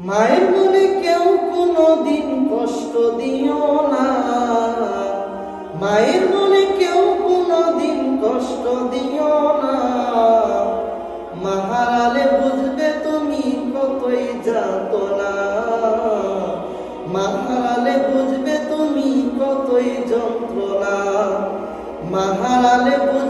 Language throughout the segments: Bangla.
মায়ের বলে কেউ কোনো দিন কষ্ট দিও না। মায়ের বলে কেউ কোনো দিন কষ্ট দিও না। মাহারালে বুঝবে তুমি কতই যাত না। মাহারালে বুঝবে তুমি কতই যন্ত্রণা। মাহারালে বুঝবে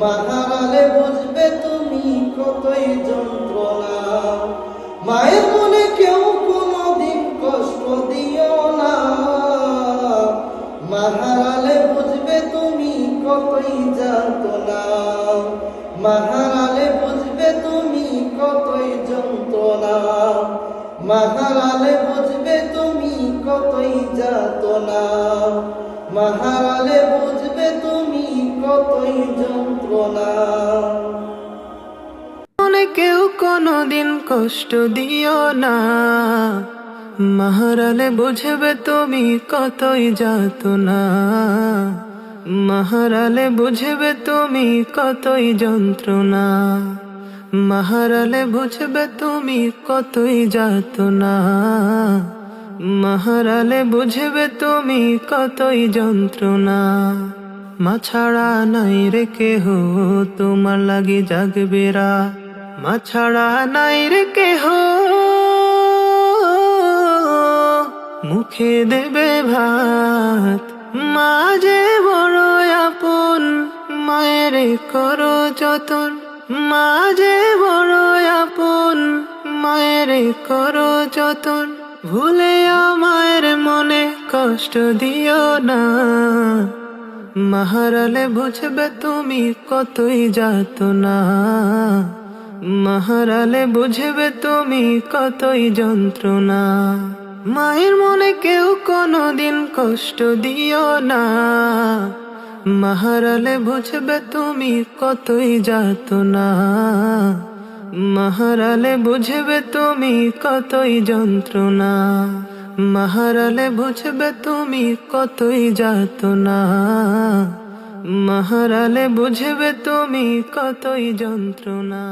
মাহারালে বুঝবে তুমি কতই যন্ত্রণা। মায়ের মনে কেউ কোনোদিন কষ্ট দিও না। মাহারালে বুঝবে তুমি কতই যাত না মাহারালে বুঝবে তুমি কতই যন্ত্রণা। মাহারালে বুঝবে তুমি কতই যাত না মাহারালে বুঝবে তুমি কতই যন্ত্রণা। মনে কেউ কোনোদিন কষ্ট দিও না। মাহারালে বুঝবে তুমি কতই যাত না মাহারালে বুঝবে তুমি কতই যন্ত্রণা। মাহারালে বুঝবে তুমি কতই যাত না মাহারালে বুঝবে তুমি কতই যন্ত্রণা। মা ছাড়া নাই রে কেহ, তোমার লাগি জাগবে রাত মা ছাড়া নাই রে কেহ, মুখে দেবে ভাত। মা যে বড় আপন, মায়ের করো যতন। মা যে বড় আপন, মায়ের করো যতন। ভুলে মায়ের মনে কষ্ট দিও না। মাহারালে বুঝবে তুমি কতই যাত না মাহারালে বুঝবে তুমি কতই যন্ত্রণা। মায়ের মনে কেউ কোনোদিন কষ্ট দিও না। মাহারালে বুঝবে তুমি কতই যাত না মাহারালে বুঝবে তুমি কতই যন্ত্রণা। মাহারালে বুঝবে তুমি কতই যাত না মহারালে বুঝবে তুমি কতই যন্ত্রণা।